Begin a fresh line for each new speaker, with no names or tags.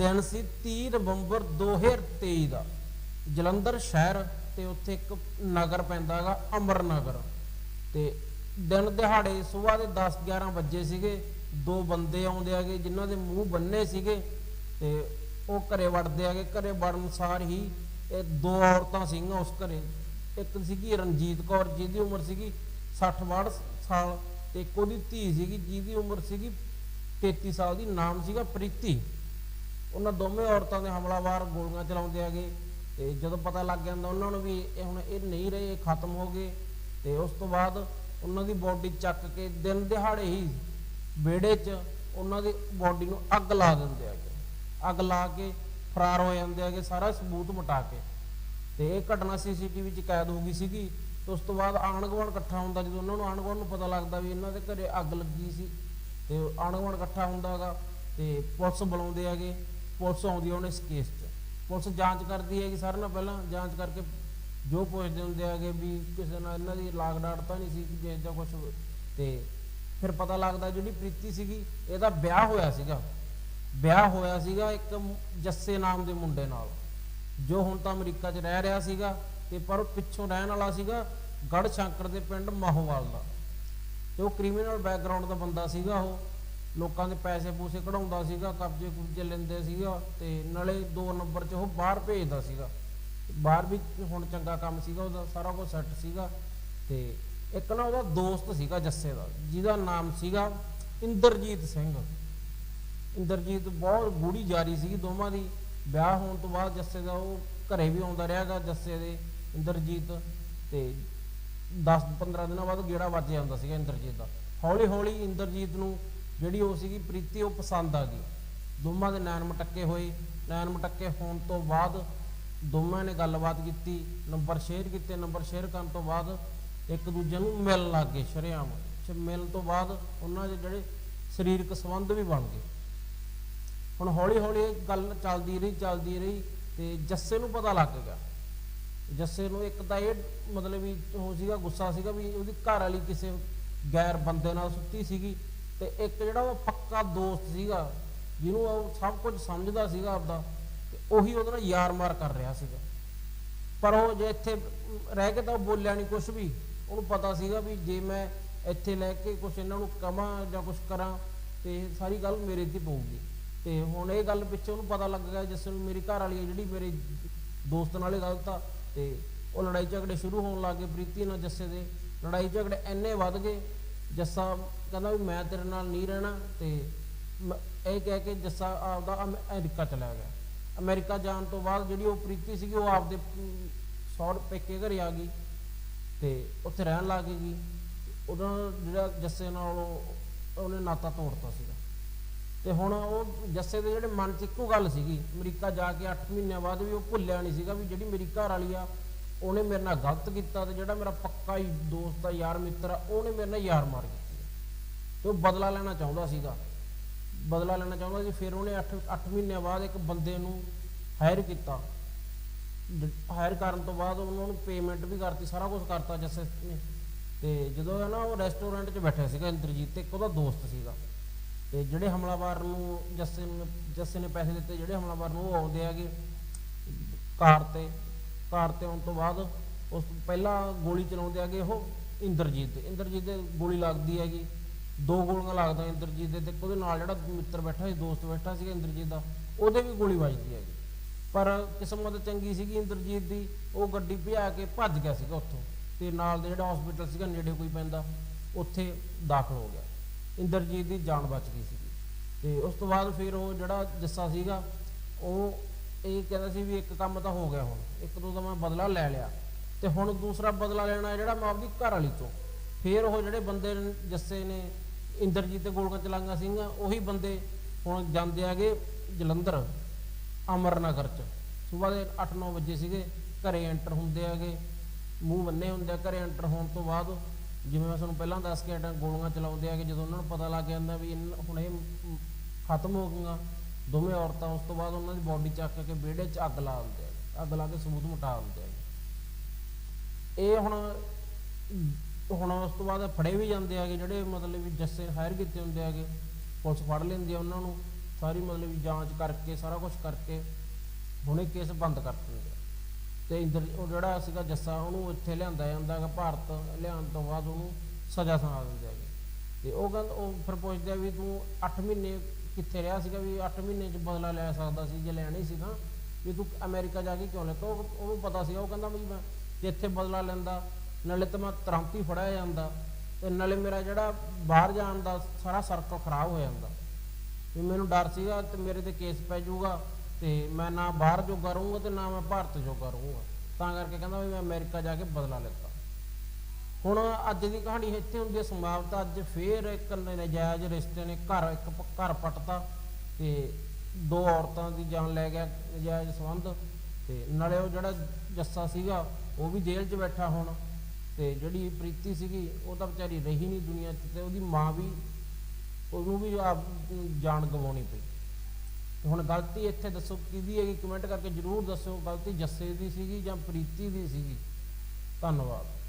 ਦਿਨ ਸੀ 30 ਨਵੰਬਰ 2023 ਦਾ। ਜਲੰਧਰ ਸ਼ਹਿਰ ਤੇ ਉੱਥੇ ਇੱਕ ਨਗਰ ਪੈਂਦਾ ਹੈਗਾ ਅਮਰ ਨਗਰ ਤੇ ਦਿਨ ਦਿਹਾੜੇ ਸਵੇਰ ਦੇ 10 11 ਵਜੇ ਸੀਗੇ। ਦੋ ਬੰਦੇ ਆਉਂਦੇ ਆਗੇ ਜਿਨ੍ਹਾਂ ਦੇ ਮੂੰਹ ਬੰਨੇ ਸੀਗੇ ਤੇ ਉਹ ਘਰੇ ਵੜਦੇ ਆਗੇ ਘਰੇ ਵੜਨ ਸਾਰ ਹੀ ਇਹ ਦੋ ਔਰਤਾਂ ਸੀਗੀਆਂ ਉਸ ਘਰੇ। ਇੱਕ ਸੀਗੀ ਰਣਜੀਤ ਕੌਰ, ਜਿਹਦੀ ਉਮਰ ਸੀਗੀ 60 62 ਸਾਲ ਤੇ ਇੱਕ ਉਹਦੀ ਧੀ ਸੀਗੀ, ਜਿਹਦੀ ਉਮਰ ਸੀਗੀ 33 ਸਾਲ ਦੀ, ਨਾਮ ਸੀਗਾ ਪ੍ਰੀਤੀ। ਉਹਨਾਂ ਦੋਵੇਂ ਔਰਤਾਂ ਦੇ ਹਮਲਾਵਾਰ ਗੋਲੀਆਂ ਚਲਾਉਂਦੇ ਹੈਗੇ ਤੇ ਜਦੋਂ ਪਤਾ ਲੱਗ ਜਾਂਦਾ ਉਹਨਾਂ ਨੂੰ ਵੀ ਇਹ ਹੁਣ ਇਹ ਨਹੀਂ ਰਹੇ, ਇਹ ਖਤਮ ਹੋ ਗਏ ਤੇ ਉਸ ਤੋਂ ਬਾਅਦ ਉਹਨਾਂ ਦੀ ਬੋਡੀ ਚੱਕ ਕੇ ਦਿਨ ਦਿਹਾੜੇ ਹੀ ਵਿਹੜੇ 'ਚ ਉਹਨਾਂ ਦੀ ਬੋਡੀ ਨੂੰ ਅੱਗ ਲਾ ਦਿੰਦੇ ਹੈਗੇ। ਅੱਗ ਲਾ ਕੇ ਫਰਾਰ ਹੋ ਜਾਂਦੇ ਹੈਗੇ, ਸਾਰਾ ਸਬੂਤ ਮਿਟਾ ਕੇ। ਤੇ ਇਹ ਘਟਨਾ ਸੀਸੀਟੀਵੀ 'ਚ ਕੈਦ ਹੋ ਗਈ ਸੀਗੀ ਤੇ ਉਸ ਤੋਂ ਬਾਅਦ ਆਣ ਗੁਆਂਢ ਇਕੱਠਾ ਹੁੰਦਾ, ਜਦੋਂ ਉਹਨਾਂ ਨੂੰ ਆਣ ਗੁਆਂਢ ਨੂੰ ਪਤਾ ਲੱਗਦਾ ਵੀ ਇਹਨਾਂ ਦੇ ਘਰੇ ਅੱਗ ਲੱਗੀ ਸੀ ਤੇ ਆਣ ਗੁਆਂਢ ਇਕੱਠਾ ਹੁੰਦਾ ਹੈਗਾ ਤੇ ਪੁਲਿਸ ਬੁਲਾਉਂਦੇ ਹੈਗੇ। ਪੁਲਿਸ ਆਉਂਦੀ ਹੈ ਹੁਣ ਇਸ ਕੇਸ 'ਚ। ਪੁਲਿਸ ਜਾਂਚ ਕਰਦੀ ਹੈਗੀ ਸਾਰਿਆਂ ਨਾਲ ਪਹਿਲਾਂ, ਜਾਂਚ ਕਰਕੇ ਜੋ ਪੁੱਛਦੇ ਹੁੰਦੇ ਹੈਗੇ ਵੀ ਕਿਸੇ ਨਾਲ ਇਹਨਾਂ ਦੀ ਲਾਗ ਡਾਟ ਤਾਂ ਨਹੀਂ ਸੀ ਕਿ ਜੇ ਜਾਂ ਕੁਝ ਤੇ ਫਿਰ ਪਤਾ ਲੱਗਦਾ ਜਿਹੜੀ ਪ੍ਰੀਤੀ ਸੀਗੀ, ਇਹਦਾ ਵਿਆਹ ਹੋਇਆ ਸੀਗਾ। ਵਿਆਹ ਹੋਇਆ ਸੀਗਾ ਇੱਕ ਜੱਸੇ ਨਾਮ ਦੇ ਮੁੰਡੇ ਨਾਲ। ਜੋ ਹੁਣ ਤਾਂ ਅਮਰੀਕਾ 'ਚ ਰਹਿ ਰਿਹਾ ਸੀਗਾ ਤੇ ਪਰ ਪਿੱਛੋਂ ਰਹਿਣ ਵਾਲਾ ਸੀਗਾ ਗੜ ਸ਼ੰਕਰ ਦੇ ਪਿੰਡ ਮਾਹੋਵਾਲ ਦਾ। ਤੇ ਉਹ ਕ੍ਰਿਮੀਨਲ ਬੈਕਗ੍ਰਾਉਂਡ ਦਾ ਬੰਦਾ ਸੀਗਾ ਉਹ। ਲੋਕਾਂ ਦੇ ਪੈਸੇ ਪੂਸੇ ਕਢਾਉਂਦਾ ਸੀਗਾ, ਕਬਜ਼ੇ ਕੁਬਜ਼ੇ ਲੈਂਦੇ ਸੀਗਾ ਤੇ ਨਾਲੇ ਦੋ ਨੰਬਰ 'ਚ ਉਹ ਬਾਹਰ ਭੇਜਦਾ ਸੀਗਾ। ਬਾਹਰ ਵੀ ਹੁਣ ਚੰਗਾ ਕੰਮ ਸੀਗਾ, ਉਹਦਾ ਸਾਰਾ ਕੁਝ ਸੈੱਟ ਸੀਗਾ ਤੇ ਇੱਕ ਨਾ ਉਹਦਾ ਦੋਸਤ ਸੀਗਾ ਜੱਸੇ ਦਾ, ਜਿਹਦਾ ਨਾਮ ਸੀਗਾ ਇੰਦਰਜੀਤ ਸਿੰਘ। ਇੰਦਰਜੀਤ ਬਹੁਤ ਗੂੜੀ ਜਾਰੀ ਸੀਗੀ ਦੋਵਾਂ ਦੀ, ਵਿਆਹ ਹੋਣ ਤੋਂ ਬਾਅਦ ਜੱਸੇ ਦਾ ਉਹ ਘਰੇ ਵੀ ਆਉਂਦਾ ਰਿਹਾਗਾ ਜੱਸੇ ਦੇ ਇੰਦਰਜੀਤ ਤੇ 10 15 ਦਿਨਾਂ ਬਾਅਦ ਗੇੜਾ ਵੱਜ ਜਾਂਦਾ ਸੀਗਾ ਇੰਦਰਜੀਤ ਦਾ। ਹੌਲੀ ਹੌਲੀ ਇੰਦਰਜੀਤ ਨੂੰ ਜਿਹੜੀ ਉਹ ਸੀਗੀ ਪ੍ਰੀਤੀ, ਉਹ ਪਸੰਦ ਆ ਗਈ। ਦੋਵਾਂ ਦੇ ਨੈਣ ਮਟੱਕੇ ਹੋਏ। ਨੈਣ ਮਟੱਕੇ ਹੋਣ ਤੋਂ ਬਾਅਦ ਦੋਵਾਂ ਨੇ ਗੱਲਬਾਤ ਕੀਤੀ, ਨੰਬਰ ਸ਼ੇਅਰ ਕੀਤੇ, ਨੰਬਰ ਸ਼ੇਅਰ ਕਰਨ ਤੋਂ ਬਾਅਦ ਇੱਕ ਦੂਜੇ ਨੂੰ ਮਿਲਣ ਲੱਗ ਗਏ, ਸ਼ਰੇਆਮ। ਮਿਲਣ ਤੋਂ ਬਾਅਦ ਉਹਨਾਂ ਦੇ ਜਿਹੜੇ ਸਰੀਰਕ ਸੰਬੰਧ ਵੀ ਬਣ ਗਏ। ਹੁਣ ਹੌਲੀ ਹੌਲੀ ਇਹ ਗੱਲ ਚੱਲਦੀ ਰਹੀ ਚੱਲਦੀ ਰਹੀ ਤੇ ਜੱਸੇ ਨੂੰ ਪਤਾ ਲੱਗ ਗਿਆ। ਜੱਸੇ ਨੂੰ ਇੱਕ ਤਾਂ ਇਹ ਮਤਲਬ ਵੀ ਉਹ ਸੀਗਾ, ਗੁੱਸਾ ਸੀਗਾ ਵੀ ਉਹਦੀ ਘਰ ਵਾਲੀ ਕਿਸੇ ਗੈਰ ਬੰਦੇ ਨਾਲ ਸੁੱਤੀ ਸੀਗੀ। ਤੇ ਇੱਕ ਜਿਹੜਾ ਉਹ ਪੱਕਾ ਦੋਸਤ ਸੀਗਾ, ਜਿਹਨੂੰ ਉਹ ਸਭ ਕੁਝ ਸਮਝਦਾ ਸੀਗਾ ਆਪਦਾ, ਤੇ ਉਹੀ ਉਹਦੇ ਨਾਲ ਯਾਰ ਮਾਰ ਕਰ ਰਿਹਾ ਸੀਗਾ। ਪਰ ਉਹ ਜੇ ਇੱਥੇ ਰਹਿ ਕੇ ਤਾਂ ਉਹ ਬੋਲਿਆ ਨਹੀਂ ਕੁਝ ਵੀ। ਉਹਨੂੰ ਪਤਾ ਸੀਗਾ ਵੀ ਜੇ ਮੈਂ ਇੱਥੇ ਲੈ ਕੇ ਕੁਝ ਇਹਨਾਂ ਨੂੰ ਕਵਾਂ ਜਾਂ ਕੁਝ ਕਰਾਂ, ਤੇ ਸਾਰੀ ਗੱਲ ਮੇਰੇ ਤੇ ਪਊਗੀ। ਤੇ ਹੁਣ ਇਹ ਗੱਲ ਪਿੱਛੇ ਉਹਨੂੰ ਪਤਾ ਲੱਗ ਗਿਆ, ਜਿਸ ਨੂੰ ਮੇਰੀ ਘਰ ਵਾਲੀ ਹੈ ਜਿਹੜੀ ਮੇਰੇ ਦੋਸਤ ਨਾਲ ਇਹ ਗਲਤ ਆ ਤੇ ਉਹ ਲੜਾਈ ਝਗੜੇ ਸ਼ੁਰੂ ਹੋਣ ਲੱਗ ਗਏ ਪ੍ਰੀਤੀ ਨਾਲ ਜੱਸੇ ਦੇ। ਲੜਾਈ ਝਗੜੇ ਇੰਨੇ ਵੱਧ ਗਏ, ਜੱਸਾ ਕਹਿੰਦਾ ਵੀ ਮੈਂ ਤੇਰੇ ਨਾਲ ਨਹੀਂ ਰਹਿਣਾ ਤੇ ਮ- ਇਹ ਕਹਿ ਕੇ ਜੱਸਾ ਆਪਦਾ ਅਮਰੀਕਾ ਚਲਾ ਗਿਆ। ਅਮਰੀਕਾ ਜਾਣ ਤੋਂ ਬਾਅਦ ਜਿਹੜੀ ਉਹ ਪ੍ਰੀਤੀ ਸੀਗੀ ਉਹ ਆਪਦੇ ਅਮ, ਸਹੁਰ ਪੇਕੇ ਘਰ ਆ ਗਈ ਤੇ ਉੱਥੇ ਰਹਿਣ ਲੱਗ ਗਈ। ਉਹਨਾਂ ਜਿਹੜਾ ਜੱਸੇ ਨਾਲ ਉਹ- ਉਹਨੇ ਨਾਤਾ ਤੋੜਤਾ ਸੀਗਾ। ਤੇ ਹੁਣ ਉਹ ਜੱਸੇ ਦੇ ਜਿਹੜੇ ਮਨ 'ਚ ਇੱਕੋ ਗੱਲ ਸੀਗੀ ਅਮਰੀਕਾ ਜਾ ਕੇ 8 ਮਹੀਨਿਆਂ ਬਾਅਦ ਵੀ ਉਹ ਭੁੱਲਿਆ ਨਹੀਂ ਸੀਗਾ ਵੀ ਜਿਹੜੀ ਮੇਰੀ ਘਰ ਵਾਲੀ ਆ ਉਹਨੇ ਮੇਰੇ ਨਾਲ ਗਲਤ ਕੀਤਾ ਤੇ ਜਿਹੜਾ ਮੇਰਾ ਪੱਕਾ ਹੀ ਦੋਸਤ ਆ ਯਾਰ ਮਿੱਤਰ ਆ ਉਹਨੇ ਮੇਰੇ ਨਾਲ ਯਾਰ ਮਾਰ ਕੀਤੀ ਤੇ ਉਹ ਬਦਲਾ ਲੈਣਾ ਚਾਹੁੰਦਾ ਸੀਗਾ। ਬਦਲਾ ਲੈਣਾ ਚਾਹੁੰਦਾ ਸੀ, ਫਿਰ ਉਹਨੇ 8 8 ਮਹੀਨਿਆਂ ਬਾਅਦ ਇੱਕ ਬੰਦੇ ਨੂੰ ਹਾਇਰ ਕੀਤਾ। ਹਾਇਰ ਕਰਨ ਤੋਂ ਬਾਅਦ ਉਹਨਾਂ ਨੂੰ ਪੇਮੈਂਟ ਵੀ ਕਰਤੀ, ਸਾਰਾ ਕੁਝ ਕਰਤਾ ਜੱਸੇ ਨੇ। ਤੇ ਜਦੋਂ ਹੈ ਨਾ ਉਹ ਰੈਸਟੋਰੈਂਟ 'ਚ ਬੈਠਿਆ ਸੀਗਾ ਇੰਦਰਜੀਤ ਤੇ ਇੱਕ ਉਹਦਾ ਦੋਸਤ ਸੀਗਾ। ਤੇ ਜਿਹੜੇ ਹਮਲਾਵਰ ਨੂੰ ਜੱਸੇ ਨੂੰ ਜੱਸੇ ਨੇ ਪੈਸੇ ਦਿੱਤੇ, ਜਿਹੜੇ ਹਮਲਾਵਰ ਨੂੰ ਉਹ ਆਉਂਦੇ ਹੈਗੇ ਕਾਰ ਤੇ ਕਾਰ ਤੇ ਆਉਣ ਤੋਂ ਬਾਅਦ ਉਸ ਪਹਿਲਾਂ ਗੋਲੀ ਚਲਾਉਂਦੇ ਹੈਗੇ ਉਹ ਇੰਦਰਜੀਤ ਦੇ। ਇੰਦਰਜੀਤ ਦੇ ਗੋਲੀ ਲੱਗਦੀ ਹੈਗੀ। ਦੋ ਗੋਲੀਆਂ ਲੱਗਦਾ ਇੰਦਰਜੀਤ ਦੇ ਤੇ ਉਹਦੇ ਨਾਲ ਜਿਹੜਾ ਮਿੱਤਰ ਬੈਠਾ ਸੀ, ਦੋਸਤ ਬੈਠਾ ਸੀਗਾ ਇੰਦਰਜੀਤ ਦਾ, ਉਹਦੇ ਵੀ ਗੋਲੀ ਵੱਜਦੀ ਹੈਗੀ। ਪਰ ਕਿਸਮਤ ਚੰਗੀ ਸੀਗੀ ਇੰਦਰਜੀਤ ਦੀ, ਉਹ ਗੱਡੀ ਭਜਾ ਕੇ ਭੱਜ ਗਿਆ ਸੀਗਾ ਉੱਥੋਂ ਤੇ ਨਾਲ ਦੇ ਜਿਹੜਾ ਹਸਪੀਟਲ ਸੀਗਾ, ਨੇੜੇ ਕੋਈ ਪੈਂਦਾ, ਉੱਥੇ ਦਾਖਲ ਹੋ ਗਿਆ। ਇੰਦਰਜੀਤ ਦੀ ਜਾਨ ਬਚ ਗਈ ਸੀਗੀ। ਤੇ ਉਸ ਤੋਂ ਬਾਅਦ ਫਿਰ ਉਹ ਜਿਹੜਾ ਜੱਸਾ ਸੀਗਾ, ਉਹ ਇਹ ਕਹਿੰਦਾ ਸੀ ਵੀ ਇੱਕ ਕੰਮ ਤਾਂ ਹੋ ਗਿਆ ਹੁਣ, ਇੱਕ ਦੋ ਤਾਂ ਮੈਂ ਬਦਲਾ ਲੈ ਲਿਆ। ਤੇ ਹੁਣ ਦੂਸਰਾ ਬਦਲਾ ਲੈਣਾ ਜਿਹੜਾ ਮੈਂ ਆਪਦੀ ਘਰ ਵਾਲੀ ਤੋਂ। ਫਿਰ ਉਹ ਜਿਹੜੇ ਬੰਦੇ ਜੱਸੇ ਨੇ ਇੰਦਰਜੀਤ ਤੇ ਗੋਲੀਆਂ ਚਲਾਈਆਂ ਸੀਗੀਆਂ ਉਹੀ ਬੰਦੇ ਹੁਣ ਜਾਂਦੇ ਆਗੇ ਜਲੰਧਰ, ਅਮਰਨਗਰ ਚ। ਸਵੇਰ ਦੇ 8-9 ਵਜੇ ਸੀਗੇ, ਘਰੇ ਐਂਟਰ ਹੁੰਦੇ ਆਗੇ ਮੂੰਹ ਬੰਨੇ ਹੁੰਦੇ ਆ, ਘਰੇ ਐਂਟਰ ਹੋਣ ਤੋਂ ਬਾਅਦ ਜਿਵੇਂ ਮੈਂ ਤੁਹਾਨੂੰ ਪਹਿਲਾਂ ਦੱਸ ਕੇ ਹਟਾਂ ਗੋਲੀਆਂ ਚਲਾਉਂਦੇ ਆਗੇ ਜਦੋਂ ਉਹਨਾਂ ਨੂੰ ਪਤਾ ਲੱਗ ਜਾਂਦਾ ਵੀ ਇਨ- ਹੁਣ ਇਹ ਖਤਮ ਹੋ ਗਈਆਂ, ਦੋਵੇਂ ਔਰਤਾਂ ਉਸ ਤੋਂ ਬਾਅਦ ਉਹਨਾਂ ਦੀ ਬਾਡੀ ਚੱਕ ਕੇ ਵਿਹੜੇ 'ਚ ਅੱਗ ਲਾ ਦਿੰਦੇ ਆ, ਅੱਗ ਲਾ ਕੇ ਸਬੂਤ ਮਿਟਾ ਦਿੰਦੇ ਆ। ਇਹ ਹੁਣ ਹੁਣ ਉਸ ਤੋਂ ਬਾਅਦ ਫੜੇ ਵੀ ਜਾਂਦੇ ਆਗੇ ਜਿਹੜੇ ਮਤਲਬ ਵੀ ਜੱਸੇ ਹਾਇਰ ਕੀਤੇ ਹੁੰਦੇ ਆਗੇ ਪੁਲਿਸ ਫੜ ਲੈਂਦੀ ਆ ਉਹਨਾਂ ਨੂੰ, ਸਾਰੀ ਮਤਲਬ ਵੀ ਜਾਂਚ ਕਰਕੇ, ਸਾਰਾ ਕੁਝ ਕਰਕੇ ਹੁਣੇ ਕੇਸ ਬੰਦ ਕਰ ਦਿੰਦੇ ਆ। ਤੇ ਇੰਦਰ, ਉਹ ਜਿਹੜਾ ਸੀਗਾ ਜੱਸਾ, ਉਹਨੂੰ ਇੱਥੇ ਲਿਆਂਦਾ ਜਾਂਦਾ ਹੈਗਾ, ਭਾਰਤ ਲਿਆਉਣ ਤੋਂ ਬਾਅਦ ਉਹਨੂੰ ਸਜ਼ਾ ਸੁਣਾ ਦਿੰਦੇ ਹੈਗੇ ਤੇ ਉਹ ਕਹਿੰਦਾ ਉਹ ਫਿਰ ਪੁੱਛਦੇ ਆ ਵੀ ਤੂੰ 8 ਮਹੀਨੇ ਕਿੱਥੇ ਰਿਹਾ ਸੀਗਾ ਵੀ 8 ਮਹੀਨੇ ਚ ਬਦਲਾ ਲੈ ਸਕਦਾ ਸੀ, ਜੇ ਲੈਣਾ ਹੀ ਸੀਗਾ, ਵੀ ਤੂੰ ਅਮਰੀਕਾ ਜਾ ਕੇ ਕਿਉਂ ਲੈ ਉਹ, ਉਹਨੂੰ ਪਤਾ ਸੀਗਾ, ਉਹ ਕਹਿੰਦਾ ਵੀ ਮੈਂ ਜੇ ਇੱਥੇ ਬਦਲਾ ਲੈਂਦਾ ਨਾਲੇ ਤਾਂ ਮੈਂ ਤੁਰੰਤ ਫੜਿਆ ਜਾਂਦਾ ਤੇ ਨਾਲੇ ਮੇਰਾ ਜਿਹੜਾ ਬਾਹਰ ਜਾਣ ਦਾ ਸਾਰਾ ਸਰਕਲ ਖਰਾਬ ਹੋ ਜਾਂਦਾ। ਵੀ ਮੈਨੂੰ ਡਰ ਸੀਗਾ ਤੇ ਮੇਰੇ ਤੇ ਕੇਸ ਪੈ ਜਾਊਗਾ ਤੇ ਮੈਂ ਨਾ ਬਾਹਰ ਜੋਗਾ ਰਹੂੰਗਾ ਤੇ ਨਾ ਮੈਂ ਭਾਰਤ ਜੋਗਾ ਰਹੂੰਗਾ। ਤਾਂ ਕਰਕੇ ਕਹਿੰਦਾ ਵੀ ਮੈਂ ਅਮਰੀਕਾ ਜਾ ਕੇ ਬਦਲਾ ਲਿੱਤਾ। ਹੁਣ ਅੱਜ ਦੀ ਕਹਾਣੀ ਇੱਥੇ ਹੁੰਦੀ ਹੈ ਸਮਾਪਤ। ਅੱਜ ਫੇਰ ਇੱਕ ਨਜਾਇਜ਼ ਰਿਸ਼ਤੇ ਨੇ ਘਰ, ਇੱਕ ਘਰ ਪਟਤਾ ਤੇ ਦੋ ਔਰਤਾਂ ਦੀ ਜਾਨ ਲੈ ਗਿਆ ਨਜਾਇਜ਼ ਸੰਬੰਧ ਤੇ ਨਾਲੇ ਉਹ ਜਿਹੜਾ ਜੱਸਾ ਸੀਗਾ ਉਹ ਵੀ ਜੇਲ੍ਹ 'ਚ ਬੈਠਾ ਹੁਣ। ਤੇ ਜਿਹੜੀ ਪ੍ਰੀਤੀ ਸੀਗੀ, ਉਹ ਤਾਂ ਵਿਚਾਰੀ ਰਹੀ ਨਹੀਂ ਦੁਨੀਆ 'ਚ ਤੇ ਉਹਦੀ ਮਾਂ ਵੀ ਉਹਨੂੰ ਵੀ ਆਪ ਜਾਨ ਗਵਾਉਣੀ ਪਈ। ਹੁਣ ਗਲਤੀ ਇੱਥੇ ਦੱਸੋ, ਕਿਹਦੀ ਹੈਗੀ? ਕਮੈਂਟ ਕਰਕੇ ਜਰੂਰ ਦੱਸੋ। ਗਲਤੀ ਜੱਸੇ ਦੀ ਸੀਗੀ ਜਾਂ ਪ੍ਰੀਤੀ ਦੀ ਸੀਗੀ? ਧੰਨਵਾਦ।